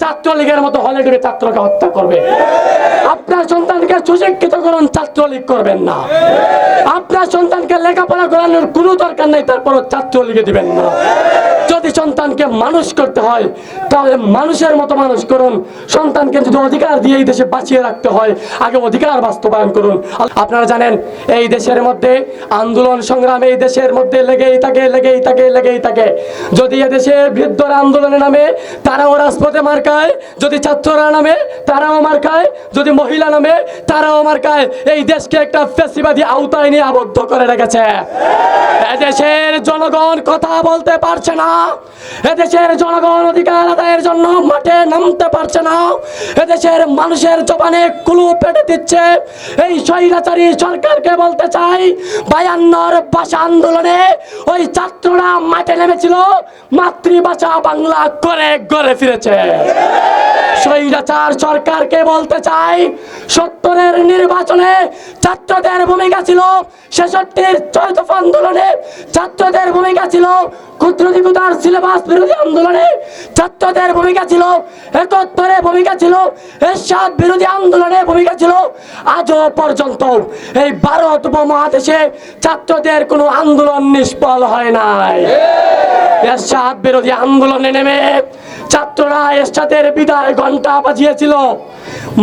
ছাত্রলীগের মতো হলে ঢুকে ছাত্রকে হত্যা করবে। আপনার সন্তানকে সুশিক্ষিত করুন, ছাত্রলীগ করবেন না। আপনার সন্তানকে লেখাপড়া করানোর কোনো দরকার নেই, তারপরও ছাত্রলীগে দিবেন না। যদি সন্তানকে মানুষ করতে হয়, তাহলে মানুষের মতো মানুষ করুন। সন্তানকে যদি অধিকার দিয়ে এই দেশে বাঁচিয়ে রাখতে হয়, আগে অধিকার বাস্তবায়ন করুন। আপনারা জানেন, এই দেশের মধ্যে আন্দোলন সংগ্রাম এই দেশের মধ্যে লেগেই থাকে লেগেই থাকে লেগেই থাকে। যদি এদেশে বৃদ্ধরা আন্দোলনে নামে, তারাও রাজপথে খায়। যদি ছাত্ররা নামে, তারাও মার খায়। যদি মহিলা নামে, তারাও মার খায়। এই দেশকে একটা ফেসিবাদী আওতায় নিয়ে আবদ্ধ করে রেখেছে। এদেশের জনগণ কথা বলতে পারছে না। এদেশের জনগণ অধিকার আদায়ের জন্য মাঠে নামতে পারছে না। এদেশের মানুষের জবানে কুলু পেটে দিচ্ছে। এই স্বৈরাচারী সরকারকে বলতে চাই, বায়ান্নর ভাষা আন্দোলনে ওই ছাত্ররা মাঠে নেমেছিল, মাতৃভাষা বাংলা করে গড়ে ফিরেছে। স্বৈরাচার সরকারকে বলতে চাই, সত্তরের নির্বাচনে ছাত্রদের ভূমিকা ছিল ছেষট্টির চৈতফ আন্দোলনে, ছাত্রদের ভূমিকা ছিল ক্ষুদ্র দিগুদার সিলেবাস বিরোধী আন্দোলনে, ছাত্রদের ভূমিকা ছিল একাত্তরে ভূমিকা ছিল, এরশাদ বিরোধী আন্দোলনে ভূমিকা ছিল। আজও পর্যন্ত এই ভারত উপমহাদেশে ছাত্রদের কোনো আন্দোলন নিষ্ফল হয় নাই। এরশাদ বিরোধী আন্দোলনে নেমে ছাত্ররা এরশাদের বিদায় ঘণ্টা বাজিয়েছিল।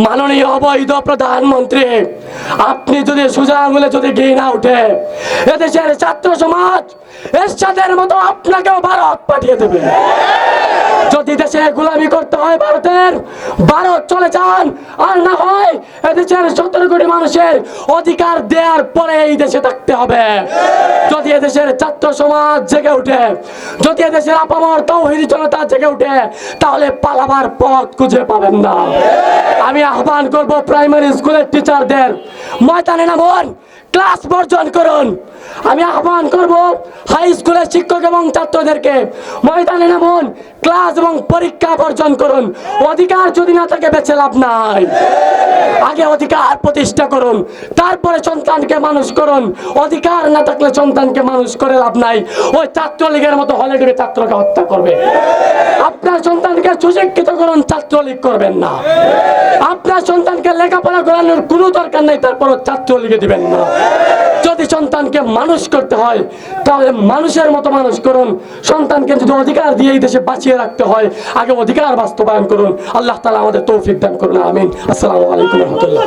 মাননীয় অবৈধ প্রধানমন্ত্রী, আপনি যদি সোজা আঙুলে যদি ঘি না উঠে, এদেশের ছাত্র সমাজ এরশাদের মতো আপনাকেও ভারত পাঠিয়ে দেবে। যদি দেশে গোলামি করতে হয় ভারতের, ভারত চলে যান আর না হয় এদেশের সতেরো কোটি মানুষের অধিকার দেওয়ার পরে এই দেশে থাকতে হবে। যদি এদেশের ছাত্র সমাজ জেগে উঠে যদি এদেশের আপামর তৌহিদি জনতা জেগে উঠে তাহলে পালাবার পথ খুঁজে পাবেন না। আমি আহ্বান করব প্রাইমারি স্কুলের টিচারদের ময়দানে নামুন। ক্লাস বর্জন করুন। আমি আহ্বান করব হাই স্কুলের শিক্ষক এবং ছাত্রদেরকে, ময়দানে নামুন, ক্লাস এবং পরীক্ষা বর্জন করুন। অধিকার যদি না থাকে, বেছে লাভ নাই। আগে অধিকার প্রতিষ্ঠা করুন, তারপরে সন্তানকে মানুষ করুন। অধিকার না থাকলে সন্তানকে মানুষ করে লাভ নাই। ওই ছাত্রলীগের মতো হলে ঢুকে ছাত্রকে হত্যা করবে। আপনার সন্তানকে সুশিক্ষিত করুন, ছাত্রলীগ করবেন না। আপনার সন্তানকে লেখাপড়া করানোর কোনো দরকার নেই ছাত্রলীগে দিবেন না। যদি সন্তানকে মানুষ করতে হয়, তাহলে মানুষের মতো মানুষ করুন। সন্তানকে যদি অধিকার দিয়ে এই দেশে বাঁচিয়ে রাখতে হয়, আগে অধিকার বাস্তবায়ন করুন। আল্লাহ তালা আমাদের তৌফিক দান করুন, আমিন। আসসালামু আলাইকুম রহমতুল্লাহ।